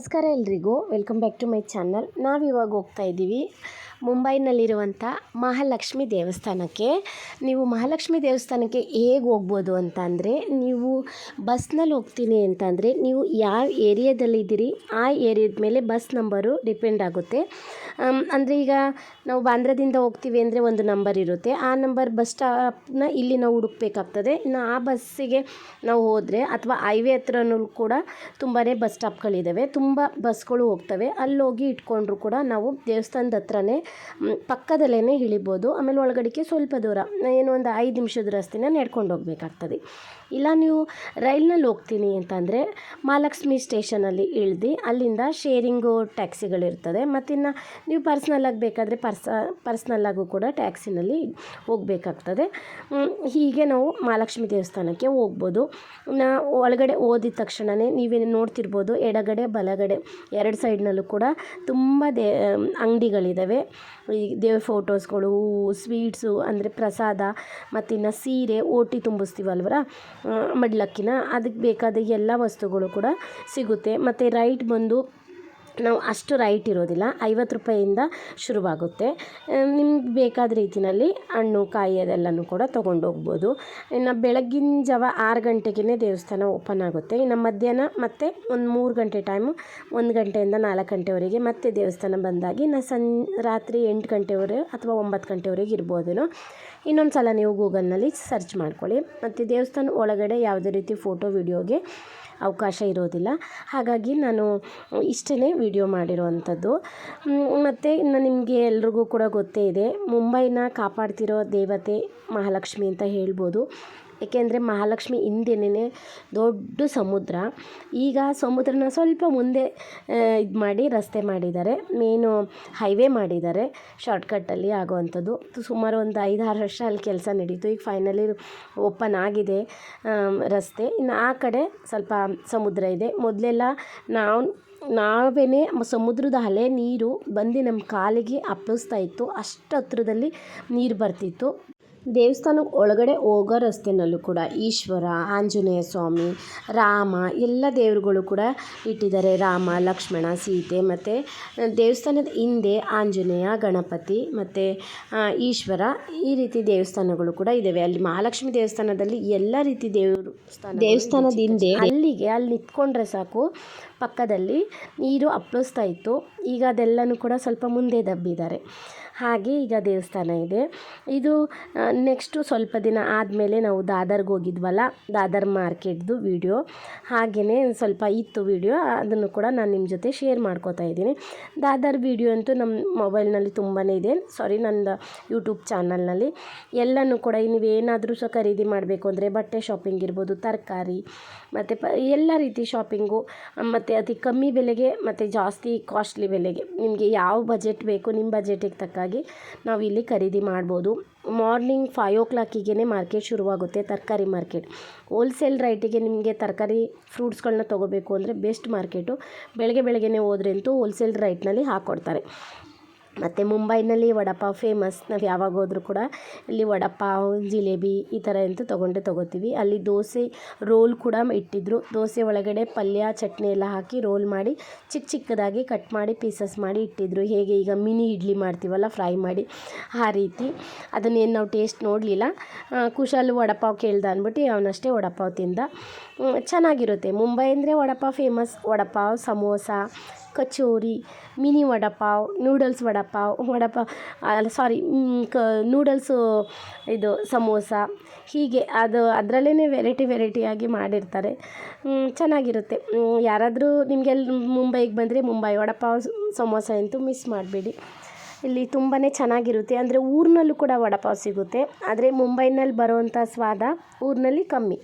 ನಮಸ್ಕಾರ ಎಲ್ರಿಗೂ. Welcome back to my channel ನಾವಿವಾಗ ಹೋಗ್ತಾ ಇದ್ದೀವಿ. ಮುಂಬೈನಲ್ಲಿರುವಂಥ ಮಹಾಲಕ್ಷ್ಮಿ ದೇವಸ್ಥಾನಕ್ಕೆ. ನೀವು ಮಹಾಲಕ್ಷ್ಮಿ ದೇವಸ್ಥಾನಕ್ಕೆ ಹೇಗೆ ಹೋಗ್ಬೋದು ಅಂತ ಅಂದರೆ ನೀವು ಬಸ್ನಲ್ಲಿ ಹೋಗ್ತೀನಿ ಅಂತಂದರೆ, ನೀವು ಯಾವ ಏರಿಯಾದಲ್ಲಿದ್ದೀರಿ, ಆ ಏರಿಯಾದ ಮೇಲೆ ಬಸ್ ನಂಬರು ಡಿಪೆಂಡ್ ಆಗುತ್ತೆ. ಅಂದರೆ ಈಗ ನಾವು ಬಾಂದ್ರದಿಂದ ಹೋಗ್ತೀವಿ ಅಂದರೆ ಒಂದು ನಂಬರ್ ಇರುತ್ತೆ. ಆ ನಂಬರ್ ಬಸ್ ಸ್ಟಾಪ್ನ ಇಲ್ಲಿ ನಾವು ಹುಡುಕ್ಬೇಕಾಗ್ತದೆ. ಇನ್ನು ಆ ಬಸ್ಸಿಗೆ ನಾವು ಹೋದರೆ ಅಥವಾ ಹೈವೇ ಹತ್ರನೂ ಕೂಡ ತುಂಬಾ ಬಸ್ ಸ್ಟಾಪ್ಗಳಿದ್ದಾವೆ ತುಂಬ ಬಸ್ಗಳು ಹೋಗ್ತವೆ. ಅಲ್ಲಿ ಹೋಗಿ ಇಟ್ಕೊಂಡ್ರು ಕೂಡ ನಾವು ದೇವಸ್ಥಾನದ ಹತ್ರನೇ ಪಕ್ಕದಲ್ಲೇ ಇಳಿಬೋದು. ಆಮೇಲೆ ಒಳಗಡೆಗೆ ಸ್ವಲ್ಪ ದೂರ, ಏನು ಒಂದು ಐದು ನಿಮಿಷದ ರಸ್ತೆನ ನಡ್ಕೊಂಡು ಹೋಗ್ಬೇಕಾಗ್ತದೆ. ಇಲ್ಲ, ನೀವು ರೈಲ್ನಲ್ಲಿ ಹೋಗ್ತೀನಿ ಅಂತಂದರೆ ಮಹಾಲಕ್ಷ್ಮಿ ಸ್ಟೇಷನಲ್ಲಿ ಇಳ್ದು, ಅಲ್ಲಿಂದ ಶೇರಿಂಗು ಟ್ಯಾಕ್ಸಿಗಳಿರ್ತದೆ ಮತ್ತಿನ್ನು ನೀವು ಪರ್ಸ್ನಲ್ಲಾಗಿ ಬೇಕಾದರೆ ಪರ್ಸ ಪರ್ಸ್ನಲ್ಲಾಗೂ ಕೂಡ ಟ್ಯಾಕ್ಸಿನಲ್ಲಿ ಹೋಗಬೇಕಾಗ್ತದೆ. ಹೀಗೆ ನಾವು ಮಹಾಲಕ್ಷ್ಮಿ ದೇವಸ್ಥಾನಕ್ಕೆ ಹೋಗ್ಬೋದು. ನಾ ಒಳಗಡೆ ಓದಿದ ತಕ್ಷಣವೇ ನೀವೇನು ನೋಡ್ತಿರ್ಬೋದು, ಎಡಗಡೆ, ಬಲಗಡೆ, ಎರಡು ಸೈಡ್ನಲ್ಲೂ ಕೂಡ ತುಂಬ ದೇ ಅಂಗಡಿಗಳಿದ್ದಾವೆ ಈ ದೇವ್ರ ಫೋಟೋಸ್ಗಳು ಹೂವು ಸ್ವೀಟ್ಸು, ಅಂದರೆ ಪ್ರಸಾದ, ಮತ್ತಿನ್ನು ಸೀರೆ, ಓಟಿ ತುಂಬಿಸ್ತೀವಲ್ವರ ಮಡ್ಲಕ್ಕಿನ, ಅದಕ್ಕೆ ಬೇಕಾದ ಎಲ್ಲ ವಸ್ತುಗಳು ಕೂಡ ಸಿಗುತ್ತೆ. ಮತ್ತು ರೈಟ್ ಬಂದು ನಾವು ಅಷ್ಟು ರೈಟ್ ಇರೋದಿಲ್ಲ. ಐವತ್ತು ರೂಪಾಯಿಯಿಂದ ಶುರುವಾಗುತ್ತೆ. ನಿಮ್ಗೆ ಬೇಕಾದ ರೀತಿಯಲ್ಲಿ ಹಣ್ಣು, ಕಾಯಿ ಅದೆಲ್ಲನೂ ಕೂಡ ತೊಗೊಂಡು ಹೋಗ್ಬೋದು. ಇನ್ನು ಬೆಳಗ್ಗಿನ ಜಾವ ಆರು ಗಂಟೆಗೇ ದೇವಸ್ಥಾನ ಓಪನ್ ಆಗುತ್ತೆ. ಇನ್ನು ಮಧ್ಯಾಹ್ನ ಮತ್ತೆ ಒಂದು ಮೂರು ಗಂಟೆ ಟೈಮು ಒಂದು ಗಂಟೆಯಿಂದ ನಾಲ್ಕು ಗಂಟೆವರೆಗೆ ಮತ್ತೆ ದೇವಸ್ಥಾನ ಬಂದಾಗಿ ಇನ್ನು ಸನ್, ರಾತ್ರಿ ಎಂಟು ಗಂಟೆವರೆಗೆ ಅಥವಾ ಒಂಬತ್ತು ಗಂಟೆವರೆಗೆ ಇರ್ಬೋದೇನೋ ಇನ್ನೊಂದು ಸಲ ನೀವು ಗೂಗಲ್ನಲ್ಲಿ ಸರ್ಚ್ ಮಾಡ್ಕೊಳ್ಳಿ. ಮತ್ತು ದೇವಸ್ಥಾನ ಒಳಗಡೆ ಯಾವುದೇ ರೀತಿ ಫೋಟೋ ವಿಡಿಯೋಗೆ ಅವಕಾಶ ಇರೋದಿಲ್ಲ. ಹಾಗಾಗಿ ನಾನು ಇಷ್ಟೇ ವಿಡಿಯೋ ಮಾಡಿರುವಂಥದ್ದು. ಮತ್ತು ಇನ್ನು ನಿಮಗೆ ಎಲ್ರಿಗೂ ಕೂಡ ಗೊತ್ತೇ ಇದೆ, ಮುಂಬೈನ ಕಾಪಾಡ್ತಿರೋ ದೇವತೆ ಮಹಾಲಕ್ಷ್ಮಿ ಅಂತ ಹೇಳ್ಬೋದು. ಏಕೆಂದರೆ ಮಹಾಲಕ್ಷ್ಮಿ ಹಿಂದೆನೇ ದೊಡ್ಡ ಸಮುದ್ರ. ಈಗ ಸಮುದ್ರನ ಸ್ವಲ್ಪ ಮುಂದೆ ಇದು ಮಾಡಿ ರಸ್ತೆ ಮಾಡಿದ್ದಾರೆ. ಮೇನು ಹೈವೇ ಮಾಡಿದ್ದಾರೆ, ಶಾರ್ಟ್ಕಟ್ಟಲ್ಲಿ ಆಗುವಂಥದ್ದು. ಸುಮಾರು ಒಂದು ಐದಾರು ವರ್ಷ ಅಲ್ಲಿ ಕೆಲಸ ನಡೀತು. ಈಗ ಫೈನಲಿ ಓಪನ್ ಆಗಿದೆ ರಸ್ತೆ. ಇನ್ನು ಆ ಕಡೆ ಸ್ವಲ್ಪ ಸಮುದ್ರ ಇದೆ. ಮೊದಲೆಲ್ಲ ನಾವು ನಾವೇ ಸಮುದ್ರದ ಅಲೆ ನೀರು ಬಂದು ನಮ್ಮ ಕಾಲಿಗೆ ಅಪ್ಪಿಸ್ತಾ ಇತ್ತು. ಅಷ್ಟು ಹತ್ರದಲ್ಲಿ ನೀರು ಬರ್ತಿತ್ತು. ದೇವಸ್ಥಾನಕ್ಕೆ ಒಳಗಡೆ ಹೋಗೋ ರಸ್ತೆನಲ್ಲೂ ಕೂಡ ಈಶ್ವರ ಆಂಜನೇಯ ಸ್ವಾಮಿ ರಾಮ ಎಲ್ಲ ದೇವರುಗಳು ಕೂಡ ಇಟ್ಟಿದ್ದಾರೆ. ರಾಮ ಲಕ್ಷ್ಮಣ ಸೀತೆ ಮತ್ತು ದೇವಸ್ಥಾನದ ಹಿಂದೆ ಆಂಜನೇಯ ಗಣಪತಿ ಮತ್ತು ಈಶ್ವರ ಈ ರೀತಿ ದೇವಸ್ಥಾನಗಳು ಕೂಡ ಇದ್ದಾವೆ ಅಲ್ಲಿ ಮಹಾಲಕ್ಷ್ಮಿ ದೇವಸ್ಥಾನದಲ್ಲಿ ಎಲ್ಲ ರೀತಿ ದೇವರು ದೇವಸ್ಥಾನದ ಹಿಂದೆ ಅಲ್ಲಿಗೆ ಅಲ್ಲಿ ನಿಂತ್ಕೊಂಡ್ರೆ ಸಾಕು. ಪಕ್ಕದಲ್ಲಿ ನೀರು ಅಪ್ಪಳಿಸ್ತಾ ಇತ್ತು. ಈಗ ಅದೆಲ್ಲನೂ ಕೂಡ ಸ್ವಲ್ಪ ಮುಂದೆ ದಬ್ಬಿದ್ದಾರೆ. ಹಾಗೆ ಈಗ ದೇವಸ್ಥಾನ ಇದೆ. ಇದು ನೆಕ್ಸ್ಟು ಸ್ವಲ್ಪ ದಿನ ಆದಮೇಲೆ ನಾವು ದಾದರ್ಗೆ ಹೋಗಿದ್ವಲ್ಲ, ದಾದರ್ ಮಾರ್ಕೆಟ್ದು ವಿಡಿಯೋ ಹಾಗೆಯೇ ಸ್ವಲ್ಪ ಇತ್ತು ವಿಡಿಯೋ ಅದನ್ನು ಕೂಡ ನಾನು ನಿಮ್ಮ ಜೊತೆ ಶೇರ್ ಮಾಡ್ಕೋತಾ ಇದ್ದೀನಿ. ದಾದರ್ ವಿಡಿಯೋ ಅಂತೂ ನಮ್ಮ ಮೊಬೈಲ್ನಲ್ಲಿ ತುಂಬಾ ಇದೆ. ಸಾರಿ ನನ್ನ ಯೂಟ್ಯೂಬ್ ಚಾನಲ್ನಲ್ಲಿ ಎಲ್ಲನೂ ಕೂಡ ನೀವೇನಾದರೂ ಸಹ ಖರೀದಿ ಮಾಡಬೇಕು ಅಂದರೆ ಬಟ್ಟೆ ಶಾಪಿಂಗ್ ಇರ್ಬೋದು, ತರಕಾರಿ, ಮತ್ತು ಪ, ಎಲ್ಲ ರೀತಿ ಶಾಪಿಂಗು ಮತ್ತು ಅತಿ ಕಮ್ಮಿ ಬೆಲೆಗೆ, ಮತ್ತು ಜಾಸ್ತಿ ಕಾಸ್ಟ್ಲಿ ಬೆಲೆಗೆ ನಿಮಗೆ ಯಾವ ಬಜೆಟ್ ಬೇಕು ನಿಮ್ಮ ಬಜೆಟಿಗೆ ತಕ್ಕಾಗಿ ನಾವು ಖರೀದಿ ಮಾಡ್ಬೋದು. ಮಾರ್ನಿಂಗ್ ಫೈವ್ ಓ ಕ್ಲಾಕಿಗೆ ಮಾರ್ಕೆಟ್ ಶುರುವಾಗುತ್ತೆ ತರಕಾರಿ ಮಾರ್ಕೆಟ್. ಹೋಲ್ಸೇಲ್ ರೈಟಿಗೆ ನಿಮಗೆ ತರಕಾರಿ ಫ್ರೂಟ್ಸ್ಗಳನ್ನ ತೊಗೋಬೇಕು ಅಂದರೆ ಬೆಸ್ಟ್ ಮಾರ್ಕೆಟು ಬೆಳಗ್ಗೆ ಬೆಳಗ್ಗೆನೇ ಹೋದ್ರೆ ಅಂತೂ ಹೋಲ್ಸೇಲ್ ರೈಟ್ನಲ್ಲಿ ಹಾಕ್ಕೊಡ್ತಾರೆ ಮತ್ತು ಮುಂಬೈನಲ್ಲಿ ವಡಪಾವ್ ಫೇಮಸ್ ನಾವು ಯಾವಾಗ ಹೋದರೂ ಕೂಡ ಇಲ್ಲಿ ವಡಪಾವ್, ಜಿಲೇಬಿ ಈ ಥರ ಅಂತೂ ತೊಗೊಂಡೇ ತೊಗೋತೀವಿ. ಅಲ್ಲಿ ದೋಸೆ ರೋಲ್ ಕೂಡ ಇಟ್ಟಿದ್ರು. ದೋಸೆ ಒಳಗಡೆ ಪಲ್ಯ, ಚಟ್ನಿ ಎಲ್ಲ ಹಾಕಿ ರೋಲ್ ಮಾಡಿ ಚಿಕ್ಕ ಚಿಕ್ಕದಾಗಿ ಕಟ್ ಮಾಡಿ ಪೀಸಸ್ ಮಾಡಿ ಇಟ್ಟಿದ್ರು. ಹೇಗೆ ಈಗ ಮಿನಿ ಇಡ್ಲಿ ಮಾಡ್ತೀವಲ್ಲ ಫ್ರೈ ಮಾಡಿ ಆ ರೀತಿ. ಅದನ್ನೇನು ನಾವು ಟೇಸ್ಟ್ ನೋಡಲಿಲ್ಲ. ಕುಶಾಲು ವಡಪಾವ್ ಕೇಳ್ದ ಅಂದ್ಬಿಟ್ಟು ಅವನಷ್ಟೇ ವಡಪಾವ್ ತಿಂದ. ಚೆನ್ನಾಗಿರುತ್ತೆ. ಮುಂಬೈ ಅಂದರೆ vada pav famous vada pav, samosa kachori, mini vada pav, noodles vada pav vada pav ಅಲ್ಲ ಸಾರಿ ಕ, ನೂಡಲ್ಸು, ಇದು, ಸಮೋಸ, ಹೀಗೆ ಅದು ಅದರಲ್ಲೇ ವೆರೈಟಿ ವೆರೈಟಿಯಾಗಿ ಮಾಡಿರ್ತಾರೆ. ಚೆನ್ನಾಗಿರುತ್ತೆ. ಯಾರಾದರೂ ನಿಮಗೆಲ್ಲ ಮುಂಬೈಗೆ ಬಂದರೆ ಮುಂಬೈ ವಡಪಾವ್, ಸಮೋಸ ಅಂತೂ ಮಿಸ್ ಮಾಡಬೇಡಿ. ಇಲ್ಲಿ ತುಂಬಾ ಚೆನ್ನಾಗಿರುತ್ತೆ. ಅಂದರೆ ಊರಿನಲ್ಲೂ ಕೂಡ ವಡಪಾವ್ ಸಿಗುತ್ತೆ. ಆದರೆ ಮುಂಬೈನಲ್ಲಿ ಬರೋವಂಥ ಸ್ವಾದ ಊರಿನಲ್ಲಿ ಕಮ್ಮಿ.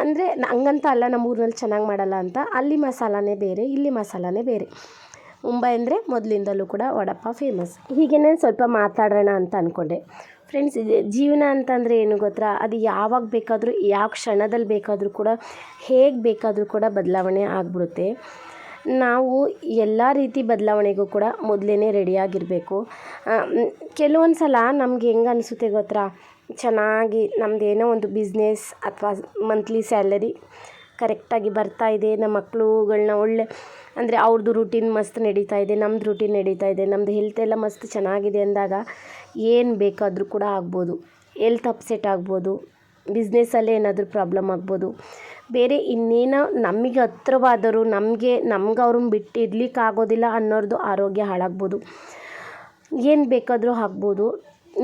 ಅಂದರೆ ಹಂಗಂತ ಅಲ್ಲ ನಮ್ಮ ಊರಿನಲ್ಲಿ ಚೆನ್ನಾಗಿ ಮಾಡಲ್ಲ ಅಂತ. ಅಲ್ಲಿ ಮಸಾಲನೇ ಬೇರೆ, ಇಲ್ಲಿ ಮಸಾಲನೇ ಬೇರೆ. ಮುಂಬೈ ಅಂದರೆ ಮೊದಲಿಂದಲೂ ಕೂಡ ವಡಪ್ಪ ಫೇಮಸ್ ಹೀಗೇನೆ ಸ್ವಲ್ಪ ಮಾತಾಡೋಣ ಅಂತ ಅಂದ್ಕೊಂಡೆ ಫ್ರೆಂಡ್ಸ್ ಜೀವನ ಅಂತಂದರೆ ಏನು ಗೊತ್ತಾ? ಅದು ಯಾವಾಗ ಬೇಕಾದರೂ, ಯಾವ ಕ್ಷಣದಲ್ಲಿ ಬೇಕಾದರೂ ಕೂಡ, ಹೇಗೆ ಬೇಕಾದರೂ ಕೂಡ ಬದಲಾವಣೆ ಆಗಿಬಿಡುತ್ತೆ. ನಾವು ಎಲ್ಲ ರೀತಿ ಬದಲಾವಣೆಗೂ ಕೂಡ ಮೊದಲೇ ರೆಡಿಯಾಗಿರಬೇಕು ಕೆಲವೊಂದು ಸಲ ನಮ್ಗೆ ಹೆಂಗೆ ಅನಿಸುತ್ತೆ ಗೊತ್ತಾ? ಚೆನ್ನಾಗಿ ನಮ್ದು ಏನೋ ಒಂದು ಬಿಸ್ನೆಸ್ ಅಥವಾ ಮಂತ್ಲಿ ಸ್ಯಾಲರಿ ಕರೆಕ್ಟಾಗಿ ಬರ್ತಾ ಇದೆ. ನಮ್ಮ ಮಕ್ಕಳುಗಳ್ನ ಒಳ್ಳೆ, ಅಂದರೆ ಅವ್ರದ್ದು ರೂಟೀನ್ ಮಸ್ತ್ ನಡೀತಾ ಇದೆ ನಮ್ಮದು ರೂಟೀನ್ ನಡೀತಾ ಇದೆ ನಮ್ಮದು ಹೆಲ್ತ್ ಎಲ್ಲ ಮಸ್ತ್ ಚೆನ್ನಾಗಿದೆ ಅಂದಾಗ ಏನು ಬೇಕಾದರೂ ಕೂಡ ಆಗ್ಬೋದು. ಹೆಲ್ತ್ ಅಪ್ಸೆಟ್ ಆಗ್ಬೋದು ಬಿಸ್ನೆಸ್ಸಲ್ಲೇ ಏನಾದರೂ ಪ್ರಾಬ್ಲಮ್ ಆಗ್ಬೋದು. ಬೇರೆ ಇನ್ನೇನೋ ನಮಗೆ ಹತ್ರವಾದರೂ ನಮಗೆ, ನಮ್ಗೆ ಅವ್ರನ್ನ ಬಿಟ್ಟು ಇರ್ಲಿಕ್ಕಾಗೋದಿಲ್ಲ ಅನ್ನೋರ್ದು ಆರೋಗ್ಯ ಹಾಳಾಗ್ಬೋದು. ಏನು ಬೇಕಾದರೂ ಆಗ್ಬೋದು.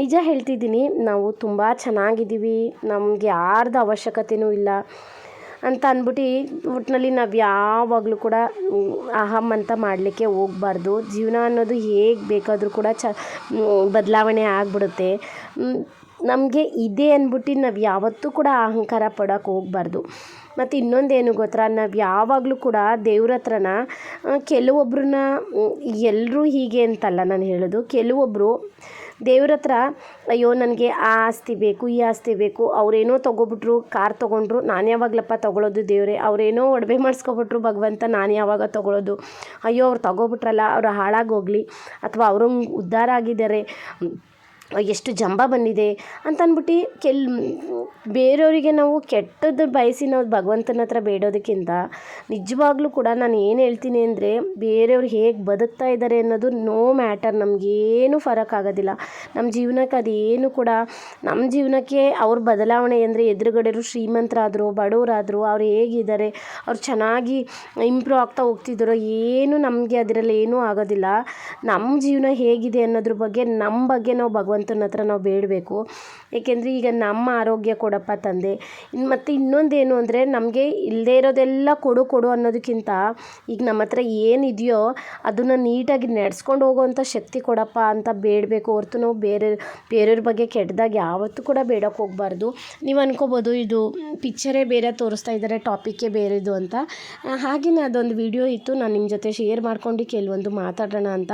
ನಿಜ ಹೇಳ್ತಿದ್ದೀನಿ, ನಾವು ತುಂಬ ಚೆನ್ನಾಗಿದ್ದೀವಿ, ನಮ್ಗೆ ಯಾರ್ದು ಅವಶ್ಯಕತೆಯೂ ಇಲ್ಲ ಅಂತ ಅಂದ್ಬಿಟ್ಟು ಒಟ್ಟಿನಲ್ಲಿ ನಾವು ಯಾವಾಗಲೂ ಕೂಡ ಅಹಂ ಅಂತ ಮಾಡಲಿಕ್ಕೆ ಹೋಗ್ಬಾರ್ದು. ಜೀವನ ಅನ್ನೋದು ಹೇಗೆ ಬೇಕಾದರೂ ಕೂಡ ಚ ಬದಲಾವಣೆ ಆಗಿಬಿಡುತ್ತೆ. ನಮಗೆ ಇದೆ ಅಂದ್ಬಿಟ್ಟು ನಾವು ಯಾವತ್ತೂ ಕೂಡ ಅಹಂಕಾರ ಪಡೋಕ್ಕೆ ಹೋಗ್ಬಾರ್ದು. ಮತ್ತು ಇನ್ನೊಂದೇನು ಗೊತ್ತಾ, ನಾವು ಯಾವಾಗಲೂ ಕೂಡ ದೇವ್ರ ಹತ್ರನ ಕೆಲವೊಬ್ರನ್ನ ಎಲ್ಲರೂ ಹೀಗೆ ಅಂತಲ್ಲ ನಾನು ಹೇಳೋದು. ಕೆಲವೊಬ್ಬರು ದೇವ್ರ ಹತ್ರ ಅಯ್ಯೋ, ನನಗೆ ಆ ಆಸ್ತಿ ಬೇಕು, ಈ ಆಸ್ತಿ ಬೇಕು. ಅವರೇನೋ ತೊಗೊಬಿಟ್ರು, ಕಾರ್ ತೊಗೊಂಡ್ರು, ನಾನು ಯಾವಾಗಲಪ್ಪ ತೊಗೊಳೋದು ದೇವರೇ. ಅವರೇನೋ ಒಡವೆ ಮಾಡಿಸ್ಕೊಬಿಟ್ರು ಭಗವಂತ, ನಾನು ಯಾವಾಗ ತೊಗೊಳೋದು. ಅಯ್ಯೋ, ಅವ್ರು ತೊಗೊಬಿಟ್ರಲ್ಲ, ಅವ್ರು ಹಾಳಾಗೋಗಲಿ ಅಥವಾ ಅವ್ರಂಗೆ ಉದ್ಧಾರ ಆಗಿದ್ದಾರೆ ಎಷ್ಟು ಜಂಬ ಬಂದಿದೆ ಅಂತ ಅಂದ್ಬಿಟ್ಟು ಕೆಲ್ ಬೇರೆಯವರಿಗೆ ನಾವು ಕೆಟ್ಟದ್ದು ಬಯಸಿ ನಾವು ಭಗವಂತನ ಹತ್ರ ಬೇಡೋದಕ್ಕಿಂತ ನಿಜವಾಗ್ಲೂ ಕೂಡ ನಾನು ಏನು ಹೇಳ್ತೀನಿ ಅಂದರೆ ಬೇರೆಯವ್ರು ಹೇಗೆ ಬದುಕ್ತಾ ಇದ್ದಾರೆ ಅನ್ನೋದು ನೋ ಮ್ಯಾಟರ್ ನಮಗೇನು ಫರಕ್ ಆಗೋದಿಲ್ಲ. ನಮ್ಮ ಜೀವನಕ್ಕೆ ಅದೇನು ಕೂಡ ನಮ್ಮ ಜೀವನಕ್ಕೆ ಅವ್ರ ಬದಲಾವಣೆ ಅಂದರೆ ಎದುರುಗಡೆಯವರು ಶ್ರೀಮಂತರಾದರು, ಬಡವರಾದರು, ಅವ್ರು ಹೇಗಿದ್ದಾರೆ, ಅವ್ರು ಚೆನ್ನಾಗಿ ಇಂಪ್ರೂವ್ ಆಗ್ತಾ ಹೋಗ್ತಿದ್ರು ಏನು ನಮಗೆ ಅದರಲ್ಲಿ ಏನೂ ಆಗೋದಿಲ್ಲ. ನಮ್ಮ ಜೀವನ ಹೇಗಿದೆ ಅನ್ನೋದ್ರ ಬಗ್ಗೆ, ನಮ್ಮ ಬಗ್ಗೆ ನಾವು ಭಗವಂತನ ಹತ್ರ ನಾವು ಬೇಡಬೇಕು. ಏಕೆಂದರೆ ಈಗ ನಮ್ಮ ಆರೋಗ್ಯ ಕೊಡಪ್ಪ ತಂದೆ. ಇನ್ನು ಮತ್ತು ಇನ್ನೊಂದೇನು ಅಂದರೆ ನಮಗೆ ಇಲ್ಲದೇ ಇರೋದೆಲ್ಲ ಕೊಡು ಕೊಡು ಅನ್ನೋದಕ್ಕಿಂತ ಈಗ ನಮ್ಮ ಹತ್ರ ಏನಿದೆಯೋ ಅದನ್ನು ನೀಟಾಗಿ ನಡೆಸ್ಕೊಂಡು ಹೋಗೋವಂಥ ಶಕ್ತಿ ಕೊಡಪ್ಪ ಅಂತ ಬೇಡಬೇಕು. ಹೊರತು ನಾವು ಬೇರೆ, ಬೇರೆಯವ್ರ ಬಗ್ಗೆ ಕೆಟ್ಟದಾಗ ಯಾವತ್ತೂ ಕೂಡ ಬೇಡಕ್ಕೆ ಹೋಗಬಾರ್ದು. ನೀವು ಅನ್ಕೋಬೋದು ಇದು ಪಿಕ್ಚರೇ ಬೇರೆ ತೋರಿಸ್ತಾ ಇದ್ದಾರೆ ಟಾಪಿಕ್ಕೇ ಬೇರೆದು ಅಂತ. ಹಾಗೆಯೇ ಅದೊಂದು ವಿಡಿಯೋ ಇತ್ತು. ನಾನು ನಿಮ್ಮ ಜೊತೆ ಶೇರ್ ಮಾಡ್ಕೊಂಡು ಕೆಲವೊಂದು ಮಾತಾಡೋಣ ಅಂತ.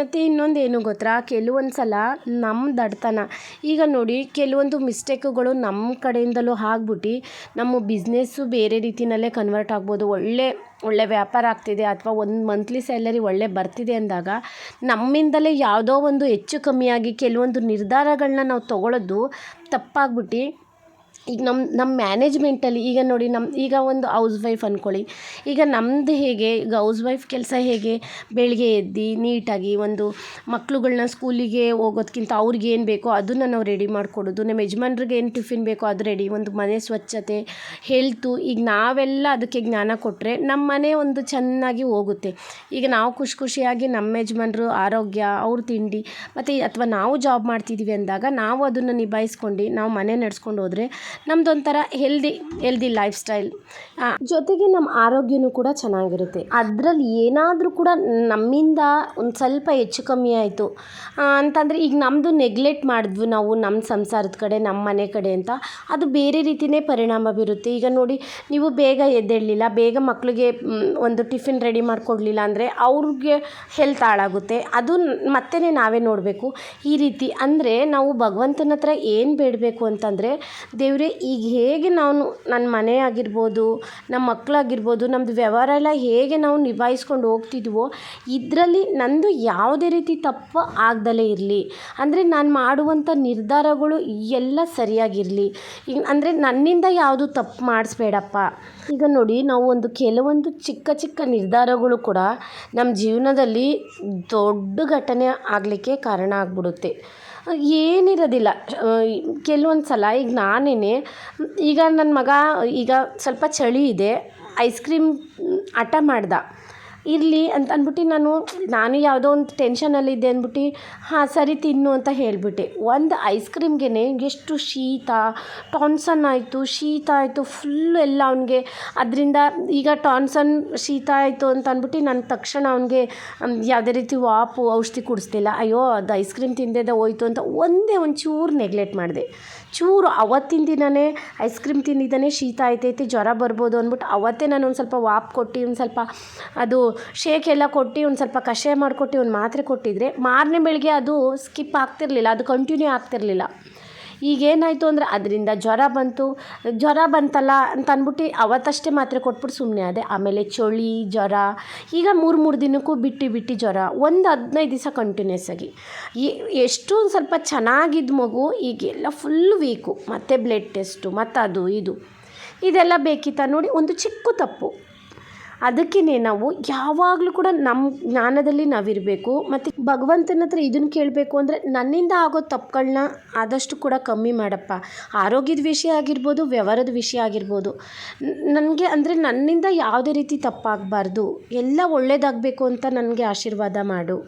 ಮತ್ತು ಇನ್ನೊಂದು ಏನು ಗೊತ್ತಾ? ಕೆಲವೊಂದು ಸಲ ನಮ್ಮ ದಡ್ತನ. ಈಗ ನೋಡಿ, ಕೆಲವೊಂದು ಮಿಸ್ಟೇಕುಗಳು ನಮ್ಮ ಕಡೆಯಿಂದಲೂ ಆಗ್ಬಿಟ್ಟು, ನಮ್ಮ ಬಿಸ್ನೆಸ್ಸು ಬೇರೆ ರೀತಿಯಲ್ಲೇ ಕನ್ವರ್ಟ್ ಆಗ್ಬೋದು. ಒಳ್ಳೆ ಒಳ್ಳೆ ವ್ಯಾಪಾರ ಆಗ್ತಿದೆ ಅಥವಾ ಒಂದು ಮಂತ್ಲಿ ಸ್ಯಾಲರಿ ಒಳ್ಳೆ ಬರ್ತಿದೆ ಅಂದಾಗ, ನಮ್ಮಿಂದಲೇ ಯಾವುದೋ ಒಂದು ಹೆಚ್ಚು ಕಮ್ಮಿಯಾಗಿ ಕೆಲವೊಂದು ನಿರ್ಧಾರಗಳನ್ನ ನಾವು ತೊಗೊಳ್ಳೋದು ತಪ್ಪಾಗ್ಬಿಟ್ಟು ಈಗ ನಮ್ಮ ನಮ್ಮ ಮ್ಯಾನೇಜ್ಮೆಂಟಲ್ಲಿ ಈಗ ನೋಡಿ ನಮ್ಮ ಈಗ ಒಂದು ಹೌಸ್ ವೈಫ್ ಅಂದ್ಕೊಳ್ಳಿ ಈಗ ನಮ್ಮದು ಹೇಗೆ, ಈಗ ಹೌಸ್ ವೈಫ್ ಕೆಲಸ ಹೇಗೆ? ಬೆಳಗ್ಗೆ ಎದ್ದು, ನೀಟಾಗಿ ಒಂದು ಮಕ್ಳುಗಳ್ನ ಸ್ಕೂಲಿಗೆ ಹೋಗೋದ್ಕಿಂತ ಅವ್ರಿಗೆ ಏನು ಬೇಕೋ ಅದನ್ನು ನಾವು ರೆಡಿ ಮಾಡಿಕೊಡೋದು. ನಮ್ಮ ಯಜಮಾನ್ರಿಗೆ ಏನು ಟಿಫಿನ್ ಬೇಕೋ ಅದು ರೆಡಿ ಒಂದು ಮನೆ ಸ್ವಚ್ಛತೆ ಹೆಲ್ತು ಈಗ ನಾವೆಲ್ಲ ಅದಕ್ಕೆ ಜ್ಞಾನ ಕೊಟ್ಟರೆ ನಮ್ಮ ಮನೆ ಒಂದು ಚೆನ್ನಾಗಿ ಹೋಗುತ್ತೆ. ಈಗ ನಾವು ಖುಷಿ ಖುಷಿಯಾಗಿ ನಮ್ಮ ಯಜಮಾನ್ರು ಆರೋಗ್ಯ, ಅವ್ರ ತಿಂಡಿ, ಮತ್ತು ಅಥವಾ ನಾವು ಜಾಬ್ ಮಾಡ್ತಿದ್ದೀವಿ ಅಂದಾಗ ನಾವು ಅದನ್ನು ನಿಭಾಯಿಸ್ಕೊಂಡು, ನಾವು ಮನೆ ನಡೆಸ್ಕೊಂಡು ಹೋದರೆ ನಮ್ಮದೊಂಥರ ಹೆಲ್ದಿ ಹೆಲ್ದಿ ಲೈಫ್ ಸ್ಟೈಲ್ ಜೊತೆಗೆ ನಮ್ಮ ಆರೋಗ್ಯನೂ ಕೂಡ ಚೆನ್ನಾಗಿರುತ್ತೆ. ಅದರಲ್ಲಿ ಏನಾದರೂ ಕೂಡ ನಮ್ಮಿಂದ ಒಂದು ಸ್ವಲ್ಪ ಹೆಚ್ಚು ಕಮ್ಮಿ ಆಯಿತು. ಅಂತಂದರೆ ಈಗ ನಮ್ಮದು ನೆಗ್ಲೆಕ್ಟ್ ಮಾಡಿದ್ವು ನಾವು ನಮ್ಮ ಸಂಸಾರದ ಕಡೆ ನಮ್ಮ ಮನೆ ಕಡೆ ಅಂತ. ಅದು ಬೇರೆ ರೀತಿಯೇ ಪರಿಣಾಮ ಬೀರುತ್ತೆ. ಈಗ ನೋಡಿ, ನೀವು ಬೇಗ ಎದ್ದೇಳಲಿಲ್ಲ, ಬೇಗ ಮಕ್ಕಳಿಗೆ ಒಂದು ಟಿಫಿನ್ ರೆಡಿ ಮಾಡಿಕೊಡ್ಲಿಲ್ಲ ಅಂದರೆ ಅವ್ರಿಗೆ ಹೆಲ್ತ್ ಹಾಳಾಗುತ್ತೆ. ಅದು ಮತ್ತೆ ನಾವೇ ನೋಡಬೇಕು. ಈ ರೀತಿ ಅಂದರೆ ನಾವು ಭಗವಂತನ ಹತ್ರ ಏನು ಬೇಡಬೇಕು ಅಂತಂದರೆ ದೇವರೇ ಈಗ ಹೇಗೆ ನಾನು ನನ್ನ ಮನೆ ಆಗಿರ್ಬೋದು ನಮ್ಮ ಮಕ್ಕಳಾಗಿರ್ಬೋದು ನಮ್ಮದು ವ್ಯವಹಾರ ಎಲ್ಲ ಹೇಗೆ ನಾವು ನಿಭಾಯಿಸ್ಕೊಂಡು ಹೋಗ್ತಿದ್ವೋ, ಇದರಲ್ಲಿ ನನ್ನದು ಯಾವುದೇ ರೀತಿ ತಪ್ಪು ಆಗ್ದಲೇ ಇರಲಿ. ಅಂದರೆ ನಾನು ಮಾಡುವಂಥ ನಿರ್ಧಾರಗಳು ಎಲ್ಲ ಸರಿಯಾಗಿರಲಿ. ಈಗ ಅಂದರೆ ನನ್ನಿಂದ ಯಾವುದು ತಪ್ಪು ಮಾಡಿಸ್ಬೇಡಪ್ಪ. ಈಗ ನೋಡಿ, ನಾವು ಒಂದು ಕೆಲವೊಂದು ಚಿಕ್ಕ ಚಿಕ್ಕ ನಿರ್ಧಾರಗಳು ಕೂಡ ನಮ್ಮ ಜೀವನದಲ್ಲಿ ದೊಡ್ಡ ಘಟನೆ ಆಗಲಿಕ್ಕೆ ಕಾರಣ ಆಗಿಬಿಡುತ್ತೆ. ಏನಿರೋದಿಲ್ಲ ಕೆಲವೊಂದು ಸಲ ಈಗ ನಾನೇ ಈಗ ನನ್ನ ಮಗ, ಈಗ ಸ್ವಲ್ಪ ಚಳಿ ಇದೆ ಐಸ್ ಕ್ರೀಮ್ ಹಠ ಮಾಡ್ದ. ಇರಲಿ ಅಂತ ಅಂದ್ಬಿಟ್ಟು ನಾನು ನಾನು ಯಾವುದೋ ಒಂದು ಟೆನ್ಷನಲ್ಲಿದ್ದೆ ಅಂದ್ಬಿಟ್ಟು, ಹಾಂ ಸರಿ ತಿನ್ನು ಅಂತ ಹೇಳಿಬಿಟ್ಟೆ. ಒಂದು ಐಸ್ ಕ್ರೀಮ್ಗೆ ಎಷ್ಟು ಶೀತ, ಟಾನ್ಸನ್ ಆಯಿತು, ಶೀತ ಆಯಿತು ಫುಲ್ ಎಲ್ಲ ಅವನಿಗೆ. ಅದರಿಂದ ಈಗ ಟಾನ್ಸನ್ ಶೀತ ಆಯಿತು ಅಂತ ಅಂದ್ಬಿಟ್ಟು ನಾನು ತಕ್ಷಣ ಅವನಿಗೆ ಯಾವುದೇ ರೀತಿ ವಾಪು, ಔಷಧಿ ಕುಡಿಸ್ಲಿಲ್ಲ. ಅಯ್ಯೋ, ಅದು ಐಸ್ ಕ್ರೀಮ್ ತಿಂದೇದ ಹೋಯ್ತು ಅಂತ ಒಂದೇ ಒಂಚೂರು ನೆಗ್ಲೆಕ್ಟ್ ಮಾಡಿದೆ. ಚೂರು ಅವತ್ತಿನ ದಿನವೇ ಐಸ್ ಕ್ರೀಮ್ ತಿಂದಿದ್ದಾನೆ, ಶೀತ ಆಯ್ತೈತೆ ಜ್ವರ ಬರ್ಬೋದು ಅಂದ್ಬಿಟ್ಟು ಅವತ್ತೇ ನಾನು ಒಂದು ಸ್ವಲ್ಪ ವಾಪ್ ಕೊಟ್ಟು, ಒಂದು ಸ್ವಲ್ಪ ಅದು ಶೇಕ್ ಎಲ್ಲ ಕೊಟ್ಟು, ಒಂದು ಸ್ವಲ್ಪ ಕಷಾಯ ಮಾಡಿಕೊಟ್ಟು, ಒಂದು ಮಾತ್ರೆ ಕೊಟ್ಟಿದ್ದರೆ ಮಾರನೇ ಬೆಳಗ್ಗೆ ಅದು ಸ್ಕಿಪ್ ಆಗ್ತಿರಲಿಲ್ಲ, ಅದು ಕಂಟಿನ್ಯೂ ಆಗ್ತಿರಲಿಲ್ಲ. ಈಗೇನಾಯಿತು ಅಂದರೆ ಅದರಿಂದ ಜ್ವರ ಬಂತು. ಜ್ವರ ಬಂತಲ್ಲ ಅಂತ ಅಂದ್ಬಿಟ್ಟು ಅವತ್ತಷ್ಟೇ ಮಾತ್ರೆ ಕೊಟ್ಬಿಟ್ಟು ಸುಮ್ಮನೆ ಆದೆ. ಆಮೇಲೆ ಚಳಿ, ಜ್ವರ, ಈಗ ಮೂರು ಮೂರು ದಿನಕ್ಕೂ ಬಿಟ್ಟು ಬಿಟ್ಟು ಜ್ವರ. ಒಂದು ಹದಿನೈದು ದಿವಸ ಕಂಟಿನ್ಯೂಸ್ ಆಗಿ. ಎಷ್ಟು ಸ್ವಲ್ಪ ಚೆನ್ನಾಗಿದ್ದ ಮಗು, ಈಗೆಲ್ಲ ಫುಲ್ ವೀಕು ಮತ್ತು ಬ್ಲಡ್ ಟೆಸ್ಟು ಮತ್ತು ಅದು, ಇದು. ಇದೆಲ್ಲ ಬೇಕಿತ್ತ ನೋಡಿ, ಒಂದು ಚಿಕ್ಕ ತಪ್ಪು. ಅದಕ್ಕೇ ನಾವು ಯಾವಾಗಲೂ ಕೂಡ ನಮ್ಮ ಜ್ಞಾನದಲ್ಲಿ ನಾವಿರಬೇಕು ಮತ್ತು ಭಗವಂತನ ಹತ್ರ ಇದನ್ನು ಕೇಳಬೇಕು ಅಂದರೆ ನನ್ನಿಂದ ಆಗೋ ತಪ್ಪುಗಳನ್ನ ಆದಷ್ಟು ಕೂಡ ಕಮ್ಮಿ ಮಾಡಪ್ಪ. ಆರೋಗ್ಯದ ವಿಷಯ ಆಗಿರ್ಬೋದು, ವ್ಯವಹಾರದ ವಿಷಯ ಆಗಿರ್ಬೋದು. ನನಗೆ ಅಂದರೆ ನನ್ನಿಂದ ಯಾವುದೇ ರೀತಿ ತಪ್ಪಾಗಬಾರ್ದು. ಎಲ್ಲ ಒಳ್ಳೆಯದಾಗಬೇಕು ಅಂತ ನನಗೆ ಆಶೀರ್ವಾದ ಮಾಡು.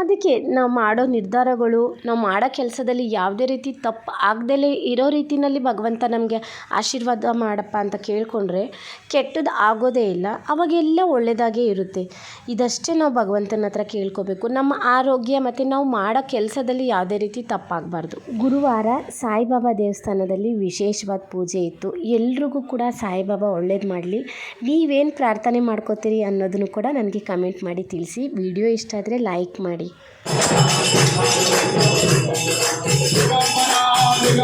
ಅದಕ್ಕೆ ನಾವು ಮಾಡೋ ನಿರ್ಧಾರಗಳು, ನಾವು ಮಾಡೋ ಕೆಲಸದಲ್ಲಿ ಯಾವುದೇ ರೀತಿ ತಪ್ಪು ಆಗದೇ ಇರೋ ರೀತಿಯಲ್ಲಿ ಭಗವಂತ ನಮಗೆ ಆಶೀರ್ವಾದ ಮಾಡಪ್ಪ ಅಂತ ಕೇಳಿಕೊಂಡ್ರೆ ಕೆಟ್ಟದ್ದು ಆಗೋದೇ ಇಲ್ಲ. ಅವಾಗೆಲ್ಲ ಒಳ್ಳೆಯದಾಗೇ ಇರುತ್ತೆ. ಇದಷ್ಟೇ ನಾವು ಭಗವಂತನ ಹತ್ರ ಕೇಳ್ಕೋಬೇಕು. ನಮ್ಮ ಆರೋಗ್ಯ ಮತ್ತು ನಾವು ಮಾಡೋ ಕೆಲಸದಲ್ಲಿ ಯಾವುದೇ ರೀತಿ ತಪ್ಪಾಗಬಾರ್ದು. ಗುರುವಾರ ಸಾಯಿಬಾಬಾ ದೇವಸ್ಥಾನದಲ್ಲಿ ವಿಶೇಷವಾದ ಪೂಜೆ ಇತ್ತು. ಎಲ್ರಿಗೂ ಕೂಡ ಸಾಯಿಬಾಬಾ ಒಳ್ಳೇದು ಮಾಡಲಿ. ನೀವೇನು ಪ್ರಾರ್ಥನೆ ಮಾಡ್ಕೋತೀರಿ ಅನ್ನೋದನ್ನು ಕೂಡ ನನಗೆ ಕಮೆಂಟ್ ಮಾಡಿ ತಿಳಿಸಿ. ವಿಡಿಯೋ ಇಷ್ಟ ಆದರೆ ಲೈಕ್ ಮಾಡಿ. మాట్లాడి